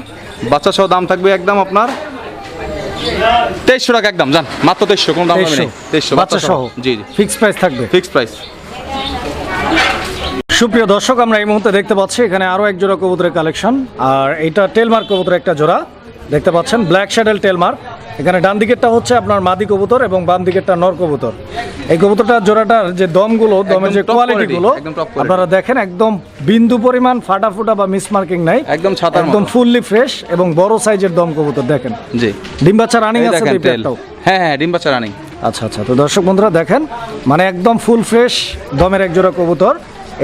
A: বাচ্চা সহ দাম থাকবে একদম আপনার তেইশশো টাকা একদম জান মাত্র তেইশশো কোনো দাম নেই তেইশশো।
B: বাচ্চা সহ।
A: জি জি।
B: ফিক্স প্রাইস থাকবে?
A: Fixed price.
B: সুপ্রিয় দর্শক আমরা এই মুহূর্তে দেখতে পাচ্ছি এখানে আরও এক জোড়া কবুতরের কালেকশন আর এটা টেলমার্ক কবুতরের একটা জোড়া। দেখতে পাচ্ছেন ব্ল্যাক শ্যাডেল টেলমার্ক এখানে ডান দিকেরটা হচ্ছে আপনার মাদি কবুতর এবং বাম দিকেরটা নর কবুতর। এই কবুতরটার জোড়াটার যে দমগুলো দমের যে
A: top
B: কোয়ালিটি গুলো
A: quality, একদম top quality।
B: আপনারা দেখেন একদম বিন্দু পরিমাণ ফাটা ফুটা বা মিসমার্কিং নাই।
A: একদম ছাতার
B: একদম। ফুললি ফ্রেশ এবং বড় সাইজের দম কবুতর দেখেন।
A: জি।
B: ডিম বাচ্চা রানিং আছে
A: হ্যাঁ হ্যাঁ ডিম বাচ্চা রানিং
B: আচ্ছা আচ্ছা তো দর্শক বন্ধুরা দেখেন মানে একদম ফুল ফ্রেশ দমের এক জোড়া কবুতর।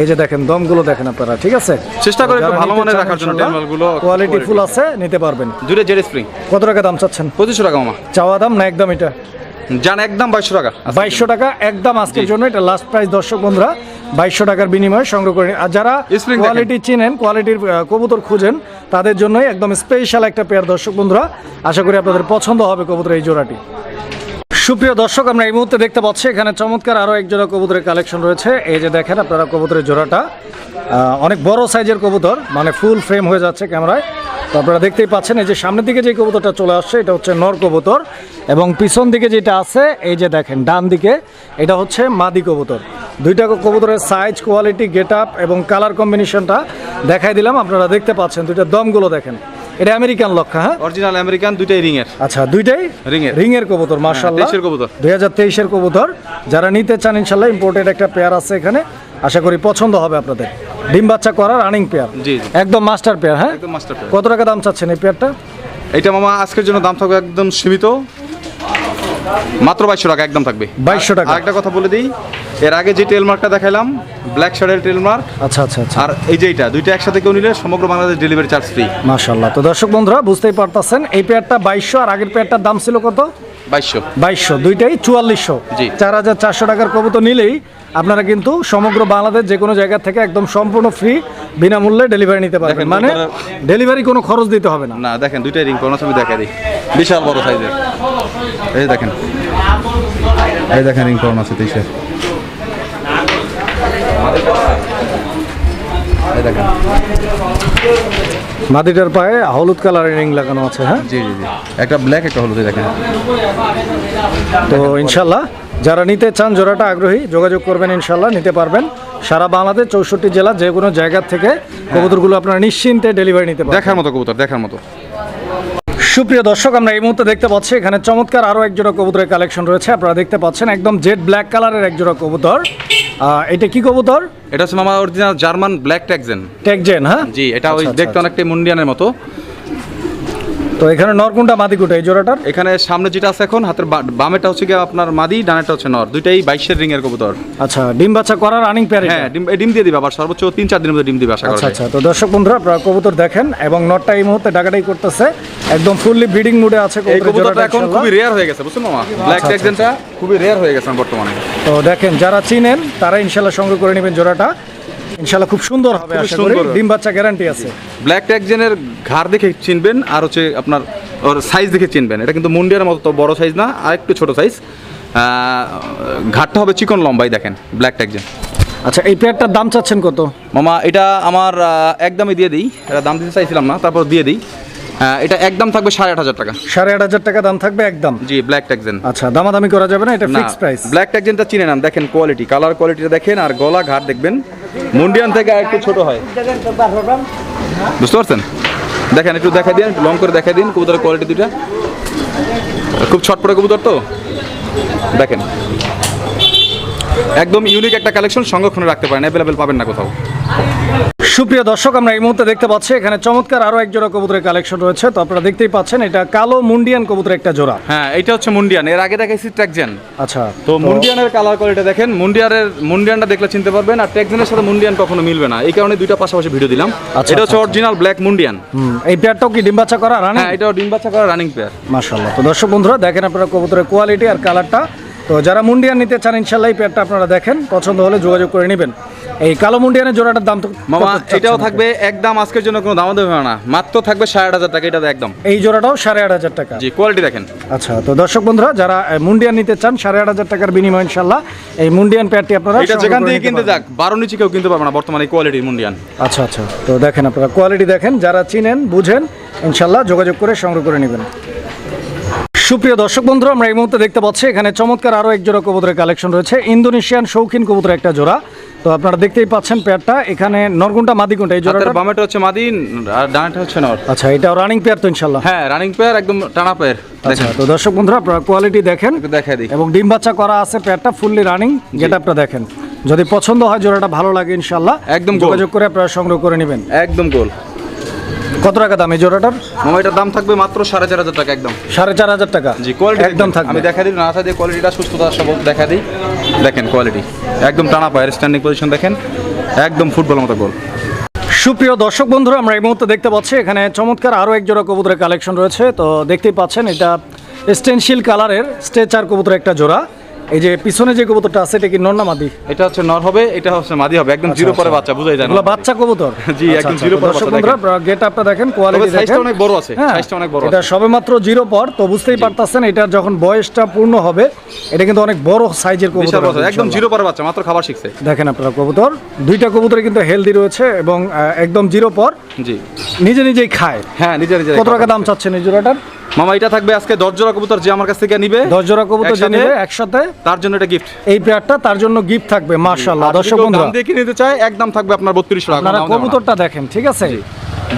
B: এই যে দেখেন দমগুলো দেখেন আপনারা ঠিক আছে?
A: চেষ্টা করে একটু ভালো মানের রাখার জন্য টেলমালগুলো
B: কোয়ালিটি ফুল আছে নিতে পারবেন।
A: দূরে জেড স্প্রিং
B: কত টাকা দাম চাচ্ছেন?
A: পঁচিশশো টাকা মামা।
B: চাওয়া দাম না একদম এটা?
A: জান একদম বাইশশো টাকা।
B: বাইশশো টাকা একদম আজকের। জন্য এটা লাস্ট প্রাইস দর্শক বন্ধুরা বাইশশো টাকার বিনিময়ে সংগ্রহ করে আর যারা কোয়ালিটি চিনেন কোয়ালিটির কবুতর খুঁজেন তাদের জন্যই একদম স্পেশাল একটা পেয়ার দর্শক বন্ধুরা। আশা করি আপনাদের পছন্দ হবে কবুতর এই জোড়াটি। সুপ্রিয় দর্শক, আমরা এই মুহূর্তে দেখতে পাচ্ছি, এখানে চমৎকার আরও এক জোড়া কবুতরের কালেকশন রয়েছে। এই যে দেখেন আপনারা কবুতরের জোড়াটা। অনেক বড় সাইজের কবুতর মানে ফুল ফ্রেম হয়ে যাচ্ছে ক্যামেরায়। তো আপনারা দেখতেই পাচ্ছেন, এই যে সামনের দিকে যে কবুতরটা চলে আসছে, এটা হচ্ছে নর কবুতর। এবং পিছন দিকে যেটা আছে, এই যে দেখেন, ডান দিকে, এটা হচ্ছে মাদি কবুতর। দুইটা কবুতরের সাইজ কোয়ালিটি গেট আপ এবং কালার কম্বিনেশনটা দেখাই দিলাম, আপনারা দেখতে পাচ্ছেন। দুইটা দমগুলো দেখেন। এটা আমেরিকান লক্ষা হ্যাঁ?
A: অরিজিনাল আমেরিকান দুইটাই রিং এর
B: আচ্ছা দুইটাই?
A: রিং এর।
B: রিং এর কবুতর মাশাআল্লাহ।
A: 23 এর কবুতর।
B: দুই হাজার তেইশের কবুতর। যারা নিতে চান ইনশাল্লাহ ইম্পোর্টেড একটা পেয়ার আছে এখানে। আশা করি পছন্দ হবে আপনাদের। ডিম বাচ্চা করার রানিং পেয়ার
A: জি।
B: একদম মাস্টার পেয়ার হ্যাঁ?
A: একদম মাস্টার পেয়ার
B: কত টাকা দাম চাচ্ছেন এই পেয়ারটা
A: এটা মামা আজকের জন্য দাম থাকবে একদম সীমিত। মাত্র বাইশশো টাকা একদম থাকবে।
B: 2200 টাকা।
A: আরেকটা কথা বলে দিই এর আগে যে টেল মার্কটা দেখাইলাম ব্ল্যাক শার্টের টেল মার্ক
B: আচ্ছা আচ্ছা আচ্ছা।
A: আর এই যে এইটা দুইটা একসাথে কেউ নিলে সমগ্র বাংলাদেশ ডেলিভারি চার্জ ফ্রি
B: মাশাল্লাহ তো দর্শক বন্ধুরা বুঝতেই পারতেছেন এই পেয়ারটা বাইশশো আর আগের পেয়ারটার দাম ছিল কত?
A: বাইশশো।
B: বাইশশো দুইটাই চুয়াল্লিশশো।
A: জি।
B: চার হাজার চারশো টাকার কবুতর নিলেই আপনারা কিন্তু সমগ্র বাংলাদেশ যে কোনো জায়গা থেকে একদম সম্পূর্ণ ফ্রি বিনামূল্যে ডেলিভারি নিতে পারবেন। মানে ডেলিভারি কোনো খরচ দিতে হবে না।
A: না দেখেন দুইটাই রিং কোনো ছবি দেখা দিই। বিশাল বড় সাইজের। এই দেখেন। এই দেখেন রিং করোনা আছে তেইশের দেখেন।
B: মাদিটার পায়ে হলুদ কালারের রিং লাগানো আছে হ্যাঁ?
A: জি জি জি। একটা ব্ল্যাক একটা হলুদ দেখেন।
B: তো ইনশাল্লাহ যারা নিতে চান জোড়াটা আগ্রহী যোগাযোগ করবেন ইনশাল্লাহ নিতে পারবেন। সারা বাংলাদেশ চৌষট্টি জেলা যে কোনো জায়গা থেকে কবুতরগুলো আপনারা নিশ্চিন্তে ডেলিভারি নিতে পারবেন।
A: দেখার মতো কবুতর দেখার মতো।
B: সুপ্রিয় দর্শক আমরা এই মুহূর্তে দেখতে পাচ্ছি এখানে চমৎকার আরও এক জোড়া কবুতরের কালেকশন রয়েছে। আপনারা দেখতে পাচ্ছেন একদম জেড ব্ল্যাক কালারের এক জোড়া কবুতর। আহ, এটা কি কবুতর?
A: এটা হচ্ছে মামা অরিজিনাল জার্মান ব্ল্যাক ট্যাকজেন।
B: ট্যাকজেন হ্যাঁ?
A: জি এটা ওই
B: আচ্ছা, আচ্ছা,
A: দেখতে অনেকটা মুন্ডিয়ানের মতো।
B: তো এখানে নরকুন্ডা মাদিকুটা এই জোড়াটার?
A: এখানে সামনে যেটা আছে এখন হাতের বামেটা হচ্ছে কি আপনার মাদি ডানেরটা হচ্ছে নর। দুইটাই বাইশের রিং এর কবুতর।
B: আচ্ছা ডিম বাচ্চা করার রানিং প্যারেট
A: হ্যাঁ ডিম ডিম দিয়ে দিবে আবার সর্বোচ্চ তিন চার দিনের মধ্যে ডিম দিবে আশা করা
B: আচ্ছা আচ্ছা। তো দর্শক বন্ধুরা আপনারা কবুতর দেখেন এবং নটটা এই মুহূর্তে ডাকাডাই করতেছে। একদম ফুললি ব্রিডিং মুডে আছে
A: এই কবুতরটা এখন খুবই রেয়ার হয়ে গেছে বুঝছেন মামা? ব্ল্যাক
B: আচ্ছা,
A: ট্যাক্সেনটা খুবই রেয়ার হয়ে গেছে বর্তমানে।
B: তো দেখেন যারা চিনেন তারা ইনশাল্লাহ সংগ্রহ করে নেবেন জোড়াটা। ইনশাল্লাহ খুব সুন্দর হবে আশা করি। ডিম বাচ্চা গ্যারান্টি আছে।
A: ব্ল্যাক ঘাড় দেখে চিনবেন আর হচ্ছে আপনার ওর সাইজ দেখে চিনবেন। এটা কিন্তু মুন্ডিয়ার মতো বড় সাইজ না আর একটু ছোট সাইজ ঘাটটা হবে চিকন লম্বাই দেখেন ব্ল্যাক ট্যাক্সেন
B: আচ্ছা এই পেয়ারটার দাম চাচ্ছেন কত?
A: মামা এটা আমার একদমই দিয়ে দিই। এটা দাম দিতে চাইছিলাম না তারপর দিয়ে দিই। এটা একদম থাকবে সাড়ে আট হাজার টাকা।
B: সাড়ে আট হাজার টাকা দাম থাকবে একদম?
A: জি ব্ল্যাক ট্যাক্সেন
B: আচ্ছা দামাদামি করা যাবে না এটা ফিক্স প্রাইস
A: ব্ল্যাক ট্যাক্সেনটা চিনে নেন দেখেন কোয়ালিটি কালার কোয়ালিটিটা দেখেন আর গলা ঘাট দেখবেন। মুন্ডিয়ান থেকে একটু ছোট হয়। বুঝতে পারছেন? দেখেন একটু দেখা দিন লং করে দেখা দিন কবুতরের কোয়ালিটি দুইটা। খুব ছটপটে কবুতর তো? দেখেন। একদম ইউনিক একটা কালেকশন সংরক্ষণে রাখতে পারেন অ্যাভেলেবেল পাবেন না কোথাও।
B: সুপ্রিয় দর্শক আমরা এই মুহূর্তে দেখতে পাচ্ছি এখানে চমৎকার আরও এক জোড়া কবুতরের কালেকশন রয়েছে। তো আপনারা দেখতেই পাচ্ছেন এটা কালো মুন্ডিয়ান কবুতরের একটা জোড়া।
A: হ্যাঁ এটা হচ্ছে মুন্ডিয়ান এর আগে দেখাইছি ট্র্যাকজেন
B: আচ্ছা
A: তো মুন্ডিয়ানের কালার কোয়ালিটি দেখেন মুন্ডিয়ানের মুন্ডিয়ানটা দেখলে চিনতে পারবেন আর ট্র্যাকজেনের সাথে মুন্ডিয়ান কখনো মিলবে না। এই কারণে দুইটা পাশাপাশি ভিডিও দিলাম।
B: আচ্ছা,
A: এটা হচ্ছে
B: আচ্ছা,
A: অরিজিনাল ব্ল্যাক মুন্ডিয়ান।
B: হুম, এই পেয়ারটাও কি ডিম বাচ্চা করা রানি
A: হ্যাঁ এটাও ডিম বাচ্চা করা রানিং পেয়ার
B: মাশাল্লাহ তো দর্শক বন্ধুরা দেখেন আপনারা কবুতরের কোয়ালিটি আর কালারটা তো যারা মুন্ডিয়ান নিতে চান ইনশাল্লাহ এই পেয়ারটা আপনারা দেখেন পছন্দ হলে যোগাযোগ করে নেবেন। এই কালো মুন্ডিয়ানের জোড়াটার দাম তো
A: মামা এটাও থাকবে একদম আজকের জন্য কোনো দাম দেবে না। মাত্র থাকবে সাড়ে আট হাজার টাকা এটা একদম।
B: এই জোড়াটাও সাড়ে আট হাজার টাকা।
A: জি কোয়ালিটি দেখেন।
B: আচ্ছা তো দর্শক বন্ধুরা যারা মুন্ডিয়ান নিতে চান সাড়ে আট হাজার টাকার বিনিময় ইনশাল্লাহ এই মুন্ডিয়ান পেয়ারটি আপনারা
A: এটা যেখান থেকে কিনতে যাক বারো নিচে কেউ কিনতে পারবে না বর্তমানে কোয়ালিটির মুন্ডিয়ান।
B: আচ্ছা আচ্ছা তো দেখেন আপনারা কোয়ালিটি দেখেন যারা চিনেন বুঝেন ইনশাল্লাহ যোগাযোগ করে সংগ্রহ করে নেবেন। সুপ্রিয় দর্শক বন্ধু আমরা এই মুহূর্তে দেখতে পাচ্ছি এখানে চমৎকার আরও এক জোড়া কবুতরের কালেকশন রয়েছে। ইন্দোনেশিয়ান শৌখিন কবুতরের একটা জোড়া। তো আপনারা দেখতেই পাচ্ছেন পেয়ারটা। এখানে নরগুনটা মাদিগুনটা এই জোড়াটা?
A: বামেটা হচ্ছে মাদিন আর ডানাটা হচ্ছে নর।
B: আচ্ছা এটাও রানিং পেয়ার তো ইনশাল্লাহ
A: হ্যাঁ রানিং পেয়ার একদম টানা পেয়ার
B: আচ্ছা তো দর্শক বন্ধুরা আপনারা কোয়ালিটি দেখেন
A: একটু দেখা দিই।
B: এবং ডিম বাচ্চা করা আছে পেয়ারটা ফুললি রানিং যেটা আপনারা দেখেন। যদি পছন্দ হয় জোড়াটা ভালো লাগে ইনশাল্লাহ
A: একদম
B: যোগাযোগ করে আপনারা সংগ্রহ করে নেবেন।
A: একদম গোল।
B: কত টাকা দাম এই জোড়াটার?
A: মামা এটার দাম থাকবে মাত্র সাড়ে চার হাজার টাকা একদম।
B: সাড়ে চার হাজার টাকা।
A: জি কোয়ালিটি
B: একদম থাকবে।
A: আমি দেখা দিই না দিয়ে কোয়ালিটিটা সুস্থতা সব দেখা দিই। দেখেন কোয়ালিটি একদম টানা পায়ের স্ট্যান্ডিং পজিশন দেখেন, একদম ফুটবল মতো গোল
B: সুপ্রিয় দর্শক বন্ধুরা, আমরা এই মুহূর্তে দেখতে পাচ্ছি, এখানে চমৎকার আরও এক জোড়া কবুতরের কালেকশন রয়েছে। তো দেখতেই পাচ্ছেন, এটা স্টেনশিল কালারের স্টেচার কবুতরের একটা জোড়া। এই যে পিছনে যে কবুতরটা আছে এটা কি নন্না মাদি?
A: এটা হচ্ছে নর হবে এটা হচ্ছে মাদি হবে। একদম জিরো পরে বাচ্চা বুঝাই যায় না।
B: এগুলো বাচ্চা কবুতর?
A: জি,
B: আচ্ছা,
A: একদম
B: আচ্ছা, তো
A: পর বাচ্চা
B: বন্ধুরা গেট আপটা দেখেন কোয়ালিটি দেখেন।
A: অনেক বড় আছে,
B: হ্যাঁ,
A: size টা অনেক বড়
B: এটা। সবেমাত্র জিরো পর তো বুঝতেই পারতাছেন এটার যখন বয়সটা পূর্ণ হবে এটা কিন্তু অনেক বড় সাইজের কবুতর
A: একদম জিরো পরে বাচ্চা মাত্র খাবার শিখছে।
B: দেখেন আপনারা কবুতর দুইটা কবুতর কিন্তু হেলদি রয়েছে এবং একদম জিরো পর
A: জি।
B: নিজে নিজেই খায়।
A: হ্যাঁ নিজে নিজে
B: কত টাকা দাম চাচ্ছেন এই জোড়াটার?
A: মামা এটা থাকবে আজকে দশ জোড়া কবুতর যে আমার কাছ থেকে নিবে।
B: দশ জোড়া কবুতর যে নেবে একসাথে?
A: তার জন্য এটা গিফট
B: এই পেয়ারটা তার জন্য গিফট থাকবে মার্শাল্লাহ দর্শক বন্ধুরা।
A: দাম কিনে নিতে চায় একদম থাকবে আপনার বত্রিশ টাকা
B: আপনারা। কবুতরটা দেখেন ঠিক আছে?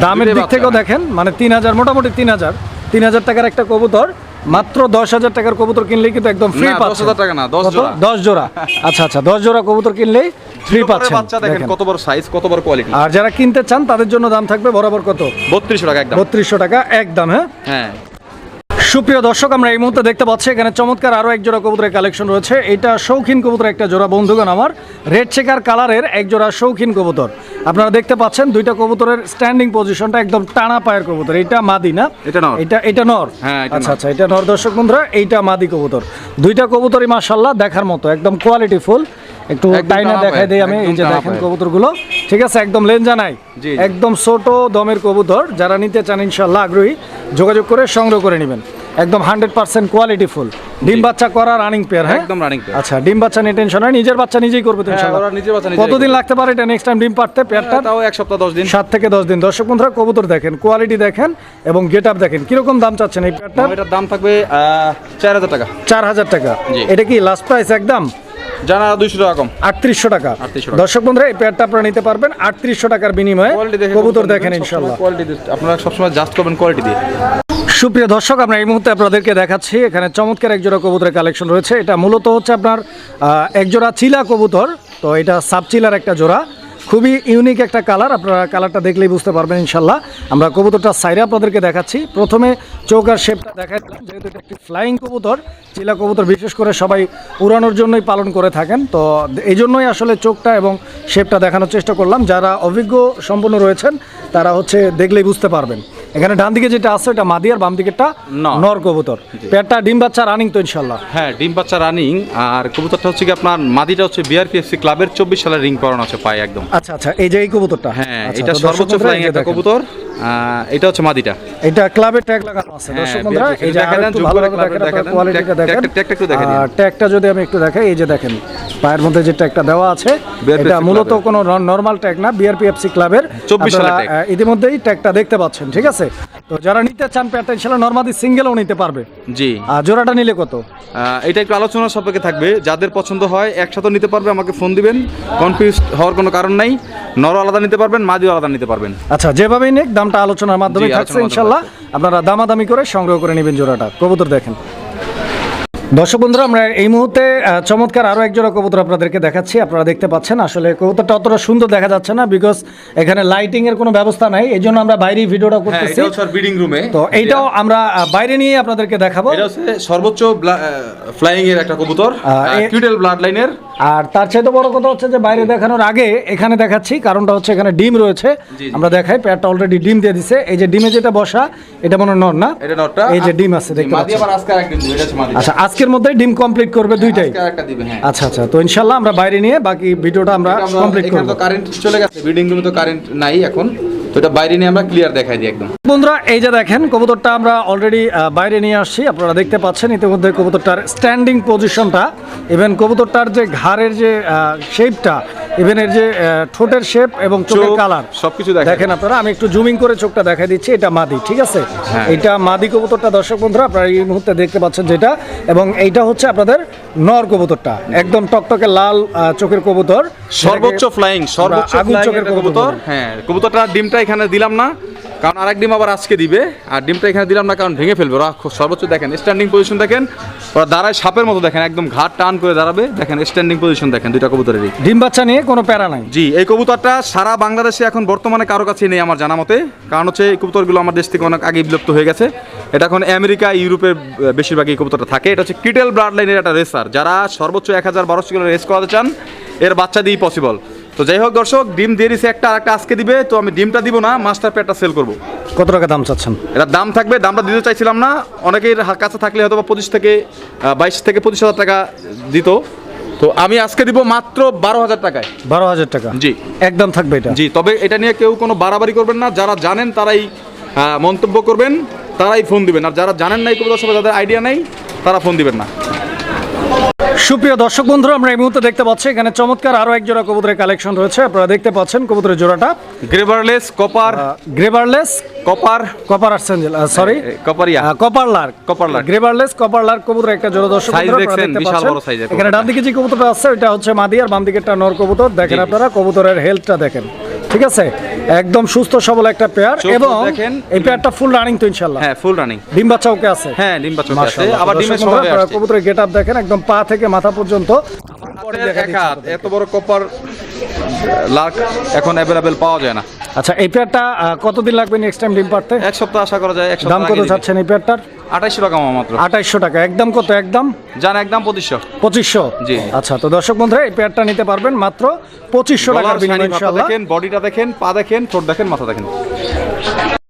B: দামের দিক থেকেও দেখেন মানে তিন হাজার মোটামুটি তিন হাজার। তিন হাজার টাকার একটা কবুতর মাত্র দশ হাজার টাকার কবুতর কিনলেই কিন্তু একদম ফ্রি
A: না,
B: পাচ্ছে।
A: 10,000 টাকা না, 10 জোড়া।
B: দশ জোড়া। আচ্ছা আচ্ছা দশ জোড়া কবুতর কিনলেই ফ্রি পাচ্ছেন।
A: বাচ্চা দেখেন। কত বড় সাইজ কত বড় কোয়ালিটি
B: আর যারা কিনতে চান তাদের জন্য দাম থাকবে বরাবর কত?
A: বত্রিশ টাকা একদম।
B: বত্রিশশো টাকা একদম হ্যাঁ?
A: হ্যাঁ।
B: সুপ্রিয় দর্শক আমরা এই মুহূর্তে দেখতে পাচ্ছি এখানে চমৎকার আরও এক জোড়া কবুতরের কালেকশন রয়েছে। এটা শৌখিন কবুতর একটা জোড়া বন্ধুগণ আমার। রেড চেকার কালারের এক জোড়া শৌখিন কবুতর। আপনারা দেখতে পাচ্ছেন দুইটা কবুতরের স্ট্যান্ডিং পজিশনটা একদম টানা পায়ের কবুতর। এটা মাদি না?
A: এটা নর।
B: এটা এটা নর?
A: হ্যাঁ,
B: আচ্ছা আচ্ছা এটা নর দর্শক বন্ধুরা এইটা মাদি কবুতর। দুইটা কবুতরই মাশাল্লাহ দেখার মতো একদম কোয়ালিটি ফুল একটু টাইনা দেখাই দেই আমি এই যে দেখেন কবুতরগুলো। ঠিক আছে একদম লেনজা নাই।
A: জি, জি।
B: একদম ছোট দমের কবুতর যারা নিতে চান ইনশাল্লাহ আগ্রহী যোগাযোগ করে সংগ্রহ করে নেবেন। একদম হান্ড্রেড পার্সেন্ট কোয়ালিটি ফুল ডিম বাচ্চা করা রানিং পেয়ার হ্যাঁ?
A: একদম রানিং পেয়ার
B: আচ্ছা ডিম বাচ্চা নিয়ে টেনশন হয় নিজের বাচ্চা নিজেই করবে তুমি
A: হ্যাঁ, ওরা নিজের বাচ্চা
B: কতদিন লাগতে পারে এটা নেক্সট টাইম ডিম পারতে পেয়ারটা
A: তাও এক সপ্তাহ দশ দিন।
B: সাত থেকে দশ দিন। দর্শক বন্ধুরা কবুতর দেখেন কোয়ালিটি দেখেন এবং গেট আপ দেখেন কীরকম দাম চাচ্ছেন এই পেয়ারটা
A: এটার দাম থাকবে চার হাজার টাকা।
B: চার হাজার টাকা।
A: জি।
B: এটা কি লাস্ট প্রাইস একদম?
A: জানা দুইশো টাকা কম।
B: আটত্রিশশো টাকা। দর্শক বন্ধুরা এই পেয়ারটা আপনারা নিতে পারবেন। আটত্রিশশো টাকার বিনিময়ে কবুতর দেখেন ইনশাল্লাহ।
A: কোয়ালিটি আপনারা সবসময় জাস্ট করবেন কোয়ালিটি দিয়ে।
B: সুপ্রিয় দর্শক আমরা এই মুহূর্তে আপনাদেরকে দেখাচ্ছি এখানে চমৎকার একজোড়া কবুতরের কালেকশন রয়েছে। এটা মূলত হচ্ছে আপনার আহ, একজোড়া চিলা কবুতর। তো এটা সাব চিলার একটা জোড়া। খুবই ইউনিক একটা কালার আপনারা কালারটা দেখলেই বুঝতে পারবেন ইনশাল্লাহ। আমরা কবুতরটা সাইরে আপনাদেরকে দেখাচ্ছি। প্রথমে চোখ আর শেপটা দেখাচ্ছিলাম যেহেতু এটা একটি ফ্লাইং কবুতর, চিলা কবুতর বিশেষ করে সবাই উড়ানোর জন্যই পালন করে থাকেন। তো এই জন্যই আসলে চোখটা এবং শেপটা দেখানোর চেষ্টা করলাম। যারা অভিজ্ঞ সম্পন্ন রয়েছেন, তারা হচ্ছে দেখলেই বুঝতে পারবেন। এখানে ডান দিকে যেটা আছে ওটা মাদি আর বাম দিকেরটা
A: নর।
B: নর কবুতর। পেটটা ডিম বাচ্চা রানিং তো ইনশাল্লাহ
A: হ্যাঁ ডিম বাচ্চা রানিং আর কবুতরটা হচ্ছে কি আপনার মাদিটা হচ্ছে বিআরপিএফসি ক্লাবের চব্বিশ সালের রিং করানো আছে পায়ে একদম।
B: আচ্ছা আচ্ছা এই যে এই কবুতরটা।
A: হ্যাঁ
B: আচ্ছা,
A: এটা সর্বোচ্চ ফ্লাইং একটা কবুতর। এটা হচ্ছে মাদিটা।
B: এটা ক্লাবে ট্যাগ লাগানো আছে।
A: হ্যাঁ,
B: দর্শক বন্ধুরা এই যে
A: দেখেন,
B: আরেকটু ভালো
A: করে
B: দেখেন
A: দেখেন,
B: কোয়ালিটিটা দেখেন।
A: ট্যাগটা- একটু দেখে দিন।
B: আর ট্যাগটা যদি আমি একটু দেখাই এই যে দেখেন পায়ের মধ্যে যে ট্যাগটা দেওয়া আছে এটা মূলত কোনো নর্মাল ট্যাগ না বিআরপিএফসি ক্লাবের
A: 24 সালের ট্যাগ।
B: ইতিমধ্যেই ট্যাগটা দেখতে পাচ্ছেন ঠিক আছে? তো যারা নিতে চান ইনশাআল্লাহ নর্মালি সিঙ্গেলও নিতে পারবে।
A: জি।
B: আর জোড়াটা নিলে কত?
A: এটা একটু আলোচনার সাপেক্ষে থাকবে। যাদের পছন্দ হয় একসাথে নিতে পারবে আমাকে ফোন দিবেন। কনফিউজ হওয়ার কোনো কারণ নাই। নর আলাদা নিতে পারবেন মাদিও আলাদা নিতে পারবেন।
B: আচ্ছা যেভাবেই নেক দামটা আলোচনার মাধ্যমে থাকছে ইনশাল্লাহ। আপনারা দামাদামি করে সংগ্রহ করে নেবেন জোড়াটা। কবুতর দেখেন। দর্শক বন্ধুরা আমরা এই মুহূর্তে চমৎকার আরও এক জোড়া কবুতর আপনাদেরকে দেখাচ্ছি। আপনারা দেখতে পাচ্ছেন আসলে কবুতরটা অতটা সুন্দর দেখা যাচ্ছে না বিকজ এখানে লাইটিং এর কোনো ব্যবস্থা নাই। এই জন্য আমরা বাইরেই ভিডিওটা
A: হ্যাঁ
B: করতেছি।
A: ব্রিডিং রুমে
B: তো এইটাও আমরা বাইরে নিয়ে আপনাদেরকে দেখাবো।
A: এটা হচ্ছে সর্বোচ্চ ফ্লাইং এর একটা কবুতর কিউটেল ব্লাড লাইনের
B: আর তার চাইতে বড় কথা হচ্ছে যে বাইরে দেখানোর আগে এখানে দেখাচ্ছি কারণটা হচ্ছে এখানে ডিম রয়েছে। আমরা দেখাই প্যাটটা অলরেডি ডিম দিয়ে দিছে। এই যে ডিমে যেটা বসা এটা মনে হয় নর না?
A: এটা
B: এই যে ডিম আছে দেখতে আচ্ছা আজকের মধ্যে ডিম কমপ্লিট করবে দুইটাই?
A: আরেকটা দিবে হ্যাঁ।
B: আচ্ছা আচ্ছা তো ইনশাল্লাহ আমরা বাইরে নিয়ে বাকি ভিডিওটা আমরা কমপ্লিট করব।
A: কারেন্ট চলে গেছে ব্রিডিং রুমে তো কারেন্ট নাই এখন। তো এটা বাইরে নিয়ে আমরা ক্লিয়ার দেখাই দিই একদম।
B: বন্ধুরা এই যে দেখেন কবুতরটা আমরা অলরেডি বাইরে নিয়ে আসছি। আপনারা দেখতে পাচ্ছেন ইতিমধ্যে কবুতরটার স্ট্যান্ডিং পজিশনটা ইভেন কবুতরটার যে ঘাড়ের যে শেপটা ইভেন এর যে ঠোঁটের শেপ এবং চোখের কালার
A: সবকিছু দেখেন।
B: আপনারা আমি একটু জুমিং করে চোখটা দেখাই দিচ্ছি। এটা মাদি ঠিক আছে?
A: হ্যাঁ।
B: এটা মাদি কবুতরটা দর্শক বন্ধুরা আপনারা এই মুহূর্তে দেখতে পাচ্ছেন যেটা। এবং এইটা হচ্ছে আপনাদের নর কবুতরটা। একদম টকটকে লাল চোখের কবুতর।
A: সর্বোচ্চ ফ্লাইং সর্বোচ্চ
B: আগুন চোখের কবুতর।
A: হ্যাঁ কবুতরটা ডিমটা এখানে দিলাম না কারণ আরেক ডিম আবার আজকে দিবে। আর ডিমটা এখানে দিলাম না কারণ ভেঙে ফেলবে ওরা। সর্বোচ্চ দেখেন স্ট্যান্ডিং পজিশন দেখেন ওরা দাঁড়ায় সাপের মতো দেখেন একদম ঘাট টান করে দাঁড়াবে। দেখেন স্ট্যান্ডিং পজিশন দেখেন দুইটা কবুতরেরই।
B: ডিম বাচ্চা নিয়ে কোনো প্যারা নাই।
A: জি এই কবুতরটা সারা বাংলাদেশে এখন বর্তমানে কারও কাছে নেই আমার জানা মতে। কারণ হচ্ছে এই কবুতরগুলো আমার দেশ থেকে অনেক আগে বিলুপ্ত হয়ে গেছে। এটা এখন আমেরিকা ইউরোপে বেশিরভাগ এই কবুতরটা থাকে। এটা হচ্ছে কিটেল ব্লাড লাইনের একটা রেসার যারা সর্বোচ্চ এক হাজার বারোশো কিলো রেস করাতে চান এর বাচ্চা দিয়েই পসিবল তো যাই হোক দর্শক ডিম দিয়ে দিছে একটা আর একটা আজকে দিবে তো আমি ডিমটা দিব না মাস্টার পেটটা সেল করব।
B: কত টাকা দাম চাচ্ছেন?
A: এটা দাম থাকবে দামটা দিতে চাইছিলাম না অনেকের কাছে থাকলে হয়তো বা পঁচিশ থেকে বাইশ থেকে পঁচিশ হাজার টাকা দিত। তো আমি আজকে দিব মাত্র বারো হাজার টাকায়।
B: বারো হাজার টাকা?
A: জি।
B: একদম থাকবে এটা?
A: জি তবে এটা নিয়ে কেউ কোনো বাড়াবাড়ি করবেন না যারা জানেন তারাই মন্তব্য করবেন তারাই ফোন দিবেন। আর যারা জানেন না এই কবিতা সবাই যাদের আইডিয়া নেই তারা ফোন দিবেন না।
B: সুপ্রিয় দর্শক বন্ধুরা আমরা এই মুহূর্তে দেখতে পাচ্ছি এখানে চমৎকার আরও এক জোড়া কবুতরের কালেকশন রয়েছে। আপনারা দেখতে পাচ্ছেন কবুতরের জোড়াটা।
A: গ্রেভারলেস কপার
B: গ্রেভারলেস
A: কপার
B: কপার আর্সেঞ্জেল সরি
A: কপারিয়া
B: কপার লার্ক
A: Copper lark।
B: গ্রেভারলেস কপার লার্ক কবুতর একটা জোড়া দর্শক বন্ধুরা আপনারা? দেখতে
A: বিশাল বড় এর
B: এখানে ডান দিকে যে কবুতরটা আছে ওটা হচ্ছে মাদি আর বাম দিকেরটা নর কবুতর। দেখেন আপনারা কবুতরের হেলথটা দেখেন। ঠিক আছে? একদম সুস্থ সবল একটা পেয়ার এবং
A: দেখেন।
B: এই পেয়ারটা ফুল রানিং তো ইনশাআল্লাহ।
A: হ্যাঁ ফুল রানিং
B: ডিম বাচ্চা ওকে আছে?
A: হ্যাঁ ডিম বাচ্চা আছে। আবার ডিমের
B: সঙ্গে
A: আছে
B: কবুতরের গেটআপ দেখেন একদম পা থেকে মাথা পর্যন্ত।
A: এত বড় কপার লার্ক এখন অ্যাভেলেবেল পাওয়া যায় না।
B: আচ্ছা এই পেয়ারটা কতদিন লাগবে নেক্সট টাইম ডিম পারতে
A: এক সপ্তাহ আশা করা যায় এক সপ্তাহ দাম
B: কত চাচ্ছেন এই পেয়ারটার
A: আঠাইশশো টাকা মাত্র।
B: আঠাইশশো টাকা। একদম কত? একদম?
A: জান একদম পঁচিশশো।
B: পঁচিশশো?
A: জি।
B: আচ্ছা তো দর্শক বন্ধুরা এই পেয়ারটা নিতে পারবেন মাত্র পঁচিশশো ইনশাআল্লাহ।
A: দেখেন বডিটা দেখেন পা দেখেন ঠোঁট দেখেন মাথা দেখেন।